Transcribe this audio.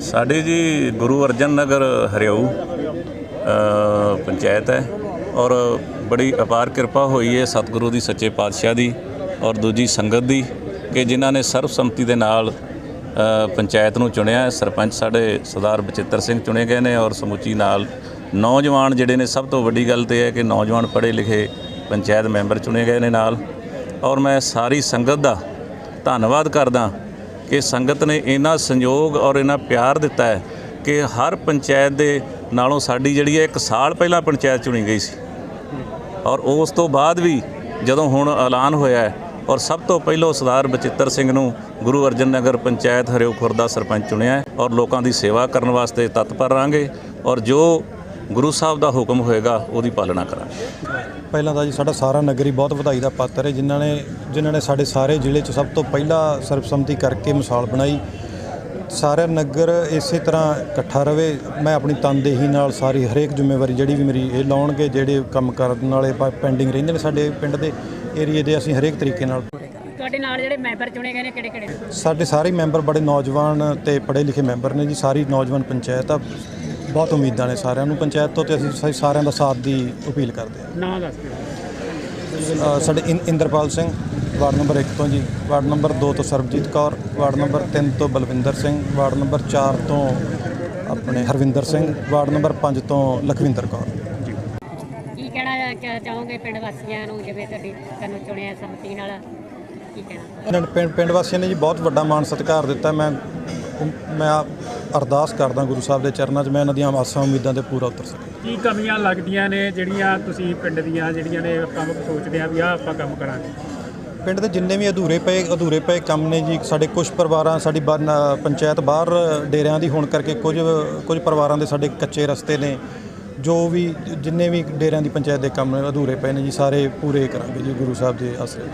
ਸਾਡੇ ਜੀ ਗੁਰੂ ਅਰਜਨ ਨਗਰ ਹਰਿਆਊ ਪੰਚਾਇਤ ਹੈ ਔਰ ਬੜੀ ਅਪਾਰ ਕਿਰਪਾ ਹੋਈ ਹੈ ਸਤਿਗੁਰੂ ਦੀ, ਸੱਚੇ ਪਾਤਸ਼ਾਹ ਦੀ ਔਰ ਦੂਜੀ ਸੰਗਤ ਦੀ ਕਿ ਜਿਨ੍ਹਾਂ ਨੇ ਸਰਬਸੰਮਤੀ ਦੇ ਨਾਲ ਪੰਚਾਇਤ ਨੂੰ ਚੁਣਿਆ ਹੈ। ਸਰਪੰਚ ਸਾਡੇ ਸਰਦਾਰ ਬਚਿੱਤਰ ਸਿੰਘ ਚੁਣੇ ਗਏ ਨੇ ਔਰ ਸਮੁੱਚੀ ਨਾਲ ਨੌਜਵਾਨ ਜਿਹੜੇ ਨੇ ਸਭ ਤੋਂ ਵੱਡੀ ਗੱਲ ਤੇ ਹੈ ਕਿ ਨੌਜਵਾਨ ਪੜ੍ਹੇ ਲਿਖੇ ਪੰਚਾਇਤ ਮੈਂਬਰ ਚੁਣੇ ਗਏ ਨੇ ਨਾਲ ਔਰ ਮੈਂ ਸਾਰੀ ਸੰਗਤ ਦਾ ਧੰਨਵਾਦ ਕਰਦਾ ਕਿ ਸੰਗਤ ਨੇ ਇੰਨਾ ਸੰਯੋਗ ਔਰ ਇੰਨਾ ਪਿਆਰ ਦਿੱਤਾ ਹੈ ਕਿ ਹਰ ਪੰਚਾਇਤ ਦੇ ਨਾਲੋਂ ਸਾਡੀ ਜਿਹੜੀ ਹੈ ਇੱਕ ਸਾਲ ਪਹਿਲਾਂ ਪੰਚਾਇਤ ਚੁਣੀ ਗਈ ਸੀ। ਔਰ ਉਸ ਤੋਂ ਬਾਅਦ ਵੀ ਜਦੋਂ ਹੁਣ ਐਲਾਨ ਹੋਇਆ ਹੈ ਔਰ ਸਭ ਤੋਂ ਪਹਿਲੋਂ ਸਰਦਾਰ ਬਚਿੱਤਰ ਸਿੰਘ ਨੂੰ ਗੁਰੂ ਅਰਜਨ ਨਗਰ ਪੰਚਾਇਤ ਹਰਿਓ ਖੁਰਦਾ ਸਰਪੰਚ ਚੁਣਿਆ ਔਰ ਲੋਕਾਂ ਦੀ ਸੇਵਾ ਕਰਨ ਵਾਸਤੇ ਤਤਪਰ ਰਹਾਂਗੇ ਔਰ ਜੋ ਗੁਰੂ ਸਾਹਿਬ ਦਾ ਹੁਕਮ ਹੋਏਗਾ ਉਹਦੀ ਪਾਲਣਾ ਕਰਾਂਗੇ। ਪਹਿਲਾਂ ਤਾਂ ਜੀ ਸਾਡਾ ਸਾਰਾ ਨਗਰੀ ਬਹੁਤ ਵਧਾਈ ਦਾ ਪਾਤਰ ਹੈ ਜਿਨ੍ਹਾਂ ਨੇ ਜਿਨ੍ਹਾਂ ਨੇ ਸਾਡੇ ਸਾਰੇ ਜ਼ਿਲ੍ਹੇ 'ਚ ਸਭ ਤੋਂ ਪਹਿਲਾਂ ਸਰਬਸੰਮਤੀ ਕਰਕੇ ਮਿਸਾਲ ਬਣਾਈ। ਸਾਰਾ ਨਗਰ ਇਸੇ ਤਰ੍ਹਾਂ ਇਕੱਠਾ ਰਵੇ। ਮੈਂ ਆਪਣੀ ਤਨਦੇਹੀ ਨਾਲ ਸਾਰੀ ਹਰੇਕ ਜ਼ਿੰਮੇਵਾਰੀ ਜਿਹੜੀ ਵੀ ਮੇਰੀ ਇਹ ਲਾਉਣਗੇ ਜਿਹੜੇ ਕੰਮ ਕਰਨ ਵਾਲੇ ਪੈਂਡਿੰਗ ਰਹਿੰਦੇ ਨੇ ਸਾਡੇ ਪਿੰਡ ਦੇ ਏਰੀਏ ਦੇ ਅਸੀਂ ਹਰੇਕ ਤਰੀਕੇ ਨਾਲ ਤੁਹਾਡੇ ਨਾਲ ਜਿਹੜੇ ਮੈਂਬਰ ਚੁਣੇ ਗਏ ਨੇ ਕਿਹੜੇ ਕਿਹੜੇ? ਸਾਡੇ ਸਾਰੇ ਮੈਂਬਰ ਬੜੇ ਨੌਜਵਾਨ ਤੇ ਪੜ੍ਹੇ ਲਿਖੇ ਮੈਂਬਰ ਨੇ ਜੀ ਸਾਰੀ ਨੌਜਵਾਨ ਪੰਚਾਇਤ ਆ। ਬਹੁਤ ਉਮੀਦਾਂ ਨੇ ਸਾਰਿਆਂ ਨੂੰ ਪੰਚਾਇਤ ਤੋਂ ਤੇ ਅਸੀਂ ਸਾ- ਸਾਰਿਆਂ ਦਾ ਸਾਥ ਦੀ ਅਪੀਲ ਕਰਦੇ ਹਾਂ। ਨਾਂ ਦੱਸ ਦਿਓ। ਅ, ਸਾਡੇ ਇੰ- ਇੰਦਰਪਾਲ ਸਿੰਘ ਵਾਰਡ ਨੰਬਰ 1 ਤੋਂ ਜੀ ਵਾਰਡ ਨੰਬਰ 2 ਤੋਂ ਸਰਬਜੀਤ ਕੌਰ ਵਾਰਡ ਨੰਬਰ 3 ਤੋਂ ਬਲਵਿੰਦਰ ਸਿੰਘ ਵਾਰਡ ਨੰਬਰ 4 ਤੋਂ ਆਪਣੇ ਹਰਵਿੰਦਰ ਸਿੰਘ ਵਾਰਡ ਨੰਬਰ 5 ਤੋਂ ਲਖਵਿੰਦਰ ਕੌਰ। ਕੀ ਕਹਿਣਾ ਚਾ- ਚਾਹੋਗੇ ਪਿੰਡ ਵਾਸੀਆਂ ਨੂੰ ਜਿਵੇਂ ਤੁਹਾਡੀ ਤੁਹਾਨੂੰ ਚੁਣਿਆ ਸੰਮਤੀ ਨਾਲ ਕੀ ਕਹਿਣਾ? ਇਹਨਾਂ ਨੇ ਪਿੰਡ ਪਿੰਡ ਵਾਸੀਆਂ ਨੇ ਜੀ ਬਹੁਤ ਵੱਡਾ ਮਾਣ ਸਤਿਕਾਰ ਦਿੱਤਾ। ਮੈਂ ਮੈਂ ਅਰਦਾਸ ਕਰਦਾ ਗੁਰੂ ਸਾਹਿਬ ਦੇ ਚਰਨਾਂ 'ਚ ਮੈਂ ਇਹਨਾਂ ਦੀਆਂ ਆਸਾਂ ਉਮੀਦਾਂ ਤੇ ਪੂਰਾ ਉਤਰ ਸਕਾਂ। ਕੀ ਕਮੀਆਂ ਲੱਗਦੀਆਂ ਨੇ ਜਿਹੜੀਆਂ ਤੁਸੀਂ ਪਿੰਡ ਦੀਆਂ ਜਿਹੜੀਆਂ ਨੇ ਆਪਾਂ ਸੋਚਦੇ ਆ ਵੀ ਆਹ ਆਪਾਂ ਕੰਮ ਕਰਾਂਗੇ? ਪਿੰਡ ਦੇ ਜਿੰਨੇ ਵੀ ਅਧੂਰੇ ਪਏ ਅਧੂਰੇ ਪਏ ਕੰਮ ਨੇ ਜੀ ਸਾਡੇ ਕੁਝ ਪਰਿਵਾਰਾਂ ਸਾਡੀ ਪੰਚਾਇਤ ਬਾਹਰ ਡੇਰਿਆਂ ਦੀ ਹੋਣ ਕਰਕੇ ਕੁਝ ਕੁਝ ਪਰਿਵਾਰਾਂ ਦੇ ਸਾਡੇ ਕੱਚੇ ਰਸਤੇ ਨੇ। ਜੋ ਵੀ ਜਿੰਨੇ ਵੀ ਡੇਰਿਆਂ ਦੀ ਪੰਚਾਇਤ ਦੇ ਕੰਮ ਨੇ ਅਧੂਰੇ ਪਏ ਨੇ ਜੀ ਸਾਰੇ ਪੂਰੇ ਕਰਾਂਗੇ ਜੀ ਗੁਰੂ ਸਾਹਿਬ ਦੇ ਆਸਰੇ।